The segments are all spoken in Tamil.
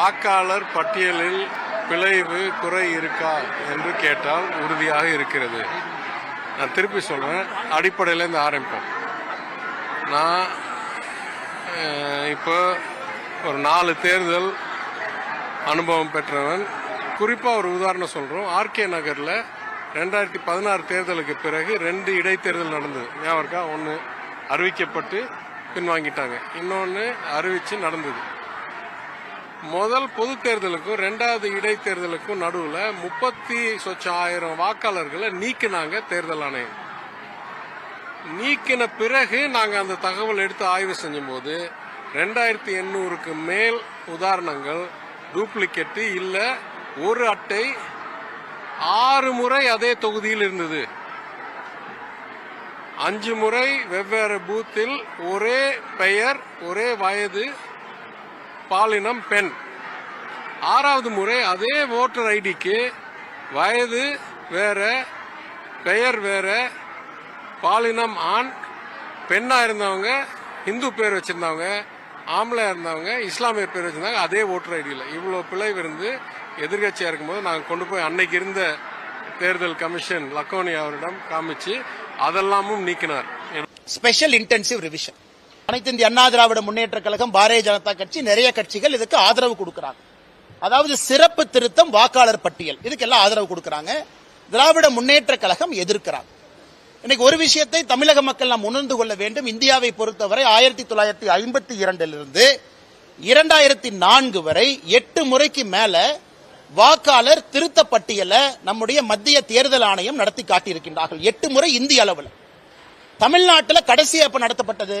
வாக்காளர் பட்டியலில் பிழைவு குறை இருக்கா என்று கேட்டால் உறுதியாக இருக்கிறது. நான் திருப்பி சொல்கிறேன் அடிப்படையிலேருந்து ஆரம்பிப்போம். நான் இப்போ ஒரு நாலு தேர்தல் அனுபவம் பெற்றவன். குறிப்பாக ஒரு உதாரணம் சொல்கிறோம் ஆர்கே நகரில் ரெண்டாயிரத்தி பதினாறு தேர்தலுக்கு பிறகு ரெண்டு இடைத்தேர்தல் நடந்தது. ஞாபகம் இருக்கா? ஒன்று அறிவிக்கப்பட்டு பின்வாங்கிட்டாங்க. இன்னொன்று அறிவித்து நடந்தது. முதல் பொது தேர்தலுக்கும் ரெண்டாவது இடைத்தேர்தலுக்கும் நடுவில் முப்பத்தி சொச்சம் ஆயிரம் வாக்காளர்களை நீக்கினாங்க தேர்தல் ஆணையம். நீக்கின பிறகு நாங்கள் அந்த தகவல் எடுத்து ஆய்வு செஞ்சபோது ரெண்டாயிரத்தி எண்ணூறுக்கு மேல் உதாரணங்கள் டூப்ளிகேட்டு இல்லை ஒரு அட்டை ஆறு முறை அதே தொகுதியில் இருந்தது. அஞ்சு முறை வெவ்வேறு பூத்தில் ஒரே பெயர் ஒரே வயது பாலினம் பெண். ஆறாவது முறை அதே ஓட்டர் ஐடிக்கு வயது வேற பெயர் வேற பாலினம் ஆண் பெண்ணாக இருந்தவங்க இந்து பேர் வச்சுருந்தவங்க ஆம்பளை இருந்தவங்க இஸ்லாமிய பேர் வச்சுருந்தாங்க அதே ஓட்டர் ஐடியில் இவ்வளோ பிழைவு இருந்து எதிர்கட்சியாக இருக்கும்போது நாங்கள் கொண்டு போய் அன்னைக்கு இருந்த தேர்தல் கமிஷன் லக்கோனி அவரிடம் காமிச்சு அதெல்லாமும் நீக்கினார். ஸ்பெஷல் இன்டென்சிவ் ரிவிஷன் அனைத்து இந்திய அண்ணா திராவிட முன்னேற்ற கழகம் பாரதிய ஜனதா கட்சி நிறைய கட்சிகள் இதுக்கு ஆதரவு கொடுக்கறாங்க. அதாவது சிறப்பு திருத்தம் வாக்காளர் பட்டியல். இதுக்கு எல்லாம் ஆதரவு கொடுக்கறாங்க. திராவிட முன்னேற்ற கழகம் எதிர்க்கிறாங்க. இன்னைக்கு ஒரு விஷயத்தை தமிழக மக்கள் நாம் உணர்ந்து கொள்ள வேண்டும். இந்தியாவை பொறுத்தவரை ஆயிரத்தி தொள்ளாயிரத்தி ஐம்பத்தி இரண்டிலிருந்து இரண்டாயிரத்தி நான்கு வரை எட்டு முறைக்கு மேல வாக்காளர் திருத்த பட்டியலை நம்முடைய மத்திய தேர்தல் ஆணையம் நடத்தி காட்டியிருக்கின்றார்கள். எட்டு முறை இந்திய அளவில். தமிழ்நாட்டில் கடைசி எப்ப நடத்தப்பட்டது?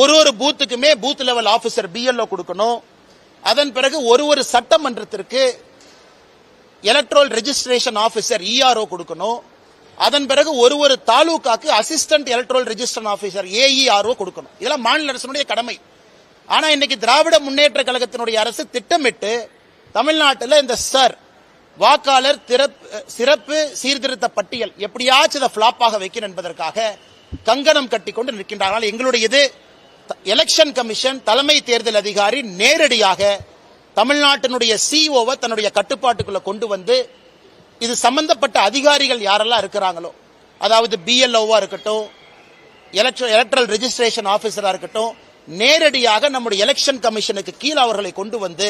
ஒரு ஒரு பூத்துக்குமே பூத் லெவல் ஆபீசர் பிஎல்ஓ கொடுக்கணும். அதன் பிறகு ஒரு ஒரு சட்டமன்றத்திற்கு எலக்ட்ரல் ரெஜிஸ்ட்ரேஷன் ஆபீசர் இஆர்ஓ கொடுக்கணும். அதன் பிறகு ஒரு ஒரு தாலுகாக்கு assistant electoral registration officer AERO கொடுக்கணும். இதெல்லாம் மாநில அரசினுடைய கடமை. ஆனா இன்னைக்கு திராவிட முன்னேற்ற கழகத்தினுடைய அரசு திட்டமிட்டு தமிழ்நாட்டில் இந்த சர் வாக்காளர் சிறப்பு சீர்திருத்த பட்டியல் எப்படியாச்சும் இதை ஃபிளாப்பாக வைக்கணும் என்பதற்காக கங்கணம் கட்டிக்கொண்டு நிற்கின்றார்கள். எங்களுடைய இது எலெக்ஷன் கமிஷன் தலைமை தேர்தல் அதிகாரி நேரடியாக தமிழ்நாட்டினுடைய சிஓவை தன்னுடைய கட்டுப்பாட்டுக்குள்ள கொண்டு வந்து இது சம்பந்தப்பட்ட அதிகாரிகள் யாரெல்லாம் இருக்கிறாங்களோ அதாவது பிஎல்ஓவா இருக்கட்டும் எலக்ட்ரல் ரெஜிஸ்ட்ரேஷன் ஆபீசரா இருக்கட்டும் நேரடியாக நம்முடைய எலெக்ஷன் கமிஷனுக்கு கீழ் அவர்களை கொண்டு வந்து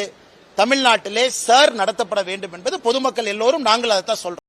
தமிழ்நாட்டிலே சார் நடத்தப்பட வேண்டும் என்பது பொதுமக்கள் எல்லோரும் நாங்கள் அதைத்தான் சொல்றோம்.